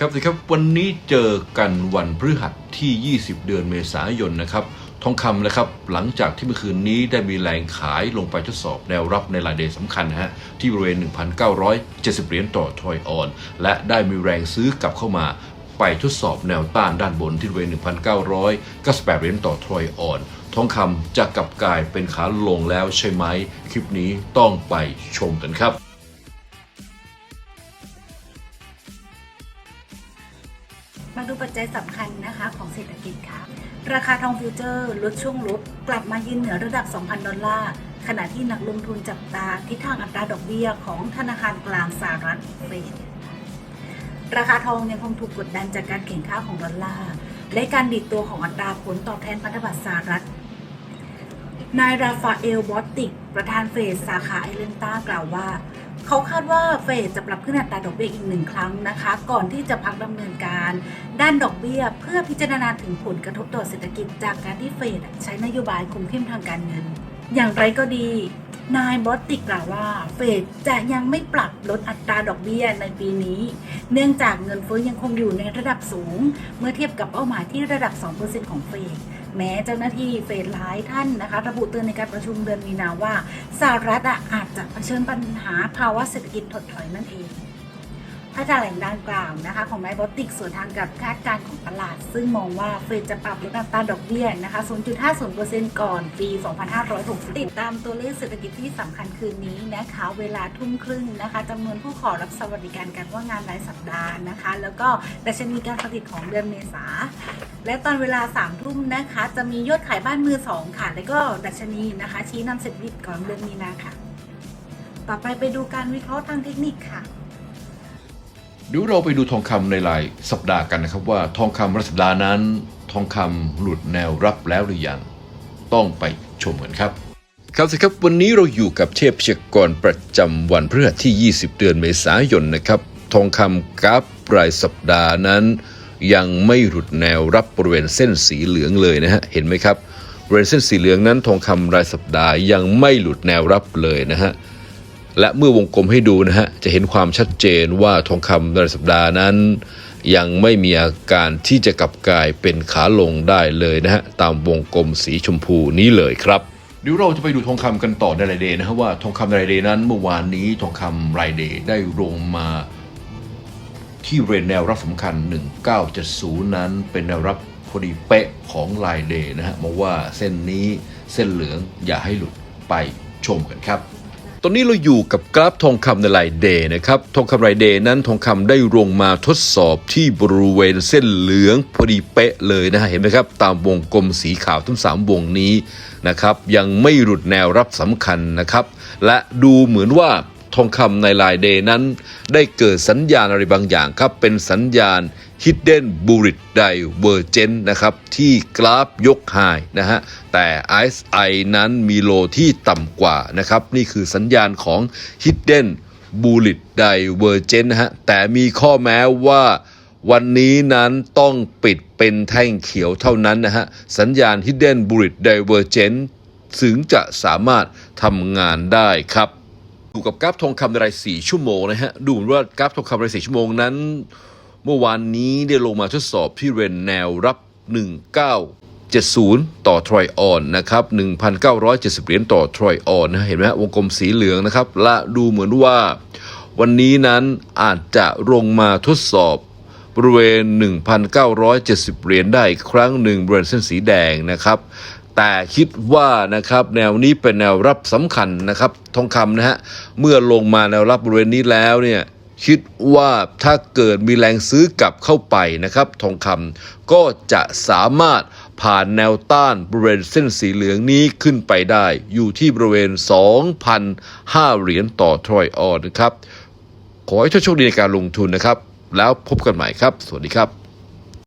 ครับสิครับวันนี้เจอกันวันพฤหัสที่ 20 เดือนเมษายนนะครับทองคำนะครับหลังจากที่เมื่อคืนนี้ได้มีแรงขายลงไปทดสอบแนวรับในรายเดย์สำคัญนะฮะที่บริเวณ 1,970 เหรียญต่อทอยออน และได้มีแรงซื้อกลับเข้ามาไปทดสอบแนวต้านด้านบนที่บริเวณ 1,998 เหรียญต่อทอยออน ทองคำจะกลับกลายเป็นขาลงแล้วใช่ไหม คลิปนี้ต้องไปชมกันครับ มาดูปัจจัยสำคัญนะคะของเศรษฐกิจค่ะ ราคาทองฟิวเจอร์ลดช่วงลดกลับมายืนเหนือระดับ 2,000 ดอลลาร์ ขณะที่นักลงทุนจับตาทิศทางอัตราดอกเบี้ยของธนาคารกลางสหรัฐเฟดราคาทองยังคงถูกกดดันจากการแข่งข้าของดอลลาร์ และการดีดตัวของอัตราผลตอบแทนพันธบัตรสหรัฐ นายราฟาเอล บอตติก ประธานเฟดสาขาเอเลนตากล่าวว่า เขาคาดว่าเฟดจะปรับขึ้นอัตราดอกเบี้ยอีกหนึ่งครั้งนะคะ ก่อนที่จะพักดำเนินการด้านดอกเบี้ย เพื่อพิจารณาถึงผลกระทบต่อเศรษฐกิจจากการที่เฟดใช้นโยบายคุมเข้มทางการเงิน อย่างไรก็ดี นายบอตติกกล่าวว่าเฟดจะยังไม่ปรับลดอัตราดอกเบี้ยในปีนี้ เนื่องจากเงินเฟ้อยังคงอยู่ในระดับสูง เมื่อเทียบกับเป้าหมายที่ระดับ 2%ของเฟด แม้เจ้าหน้าที่เฟดหลายท่านนะคะ ระบุเตือนในการประชุมเดือนมีนาว่าสหรัฐอะอาจจะเผชิญปัญหาภาวะเศรษฐกิจถดถอยนั่นเองถ้าจากแหล่งดังกล่าวนะคะ ของนายบอตติกส่วนทางกับคาดการณ์ของตลาด ซึ่งมองว่าเฟดจะปรับลดอัตราดอกเบี้ยนะคะ 0.50%ก่อนปี 2560 ติดตามตัวเลขเศรษฐกิจที่สำคัญคืนนี้นะคะ เวลาทุ่มครึ่งนะคะจำนวนผู้ขอรับสวัสดิการการว่างงานรายสัปดาห์นะคะ แล้วก็ดัชนีการผลิตของเดือนเมษา และตอนเวลา3ามทุ่มนะคะ จะมียอดขายบ้านมือสองค่ะ แล้วก็ดัชนีนะคะ ชี้นำเศรษฐกิจของเดือนมีนาค่ะ ต่อไปไปดูการวิเคราะห์ทางเทคนิคค่ะเดี๋ยวเราไปดูทองคำในรายสัปดาห์กันนะครับว่าทองคำรายสัปดาห์นั้น ทองคำหลุดแนวรับแล้วหรือยัง ต้องไปชมกันครับครับสิครับวันนี้เราอยู่กับเทพพยากรณ์ประจำวันพฤหัสที่ 20 เดือนเมษายนนะครับ ทองคำกราฟรายสัปดาห์นั้น ยังไม่หลุดแนวรับบริเวณเส้นสีเหลืองเลยนะฮะเห็นไหมครับบริเวณเส้นสีเหลืองนั้นทองคำรายสัปดาห์ยังไม่หลุดแนวรับเลยนะฮะและเมื่อวงกลมให้ดูนะฮะจะเห็นความชัดเจนว่าทองคำรายสัปดาห์นั้น ยังไม่มีอาการที่จะกลับกลายเป็นขาลงได้เลยนะฮะตามวงกลมสีชมพูนี้เลยครับเดี๋ยวเราจะไปดูทองคำกันต่อในรายเดย์นะฮะว่าทองคำรายเดย์นั้นเมื่อวานนี้ทองคำรายเดย์ได้ลงมา ที่เรนแนวรับสำคัญ 1970 นั้นเป็นแนวรับพอดีเป๊ะของรายเดย์นะฮะมาว่าเส้นนี้เส้นเหลืองอย่าให้หลุดไปชมกันครับ ตอนนี้เราอยู่กับกราฟทองคำในรายเดย์นะครับ ทองคำรายเดย์นั้นทองคำได้ลงมาทดสอบที่บริเวณเส้นเหลืองพอดีเป๊ะเลยนะฮะเห็นไหมครับ ตามวงกลมสีขาวทั้งสามวงนี้นะครับ ยังไม่หลุดแนวรับสำคัญนะครับ และดูเหมือนว่า ทองคำในรายเดย์นั้น ได้เกิดสัญญาณอะไรบางอย่างครับ เป็นสัญญาณ Hidden Bullet Divergence นะครับ ที่กราฟยกไฮนะฮะ แต่ RSI นั้นมีโลที่ต่ำกว่านะครับ นี่คือสัญญาณของ Hidden Bullet Divergence นะฮะ แต่มีข้อแม้ว่าวันนี้นั้นต้องปิดเป็นแท่งเขียวเท่านั้นนะฮะ สัญญาณ Hidden Bullet Divergence ถึงจะสามารถทำงานได้ครับ กับกราฟทองคำราย4ชั่วโมงนะฮะดูเหมือนว่ากราฟทองคำราย4ชั่วโมงนั้น เมื่อวานนี้ได้ลงมาทดสอบที่เรนแนวรับ 1970 ต่อทรอยออนนะครับ1,970 เหรียญต่อทรอยออนนะเห็นไหมฮะวงกลมสีเหลืองนะครับ และดูเหมือนว่าวันนี้นั้นอาจจะลงมาทดสอบบริเวณ 1,970 เหรียญได้อีกครั้งหนึ่งบริเวณเส้นสีแดงนะครับ แต่คิดว่านะครับแนวนี้เป็นแนวรับสำคัญนะครับ ทองคำนะฮะเมื่อลงมาแนวรับบริเวณนี้แล้วเนี่ยคิดว่าถ้าเกิดมีแรงซื้อกลับเข้าไปนะครับ ทองคำก็จะสามารถผ่านแนวต้านบริเวณเส้นสีเหลืองนี้ขึ้นไปได้ อยู่ที่บริเวณ 2,005 เหรียญต่อทรอยออนนะครับ ขอให้โชคดีในการลงทุนนะครับ แล้วพบกันใหม่ครับ สวัสดีครับ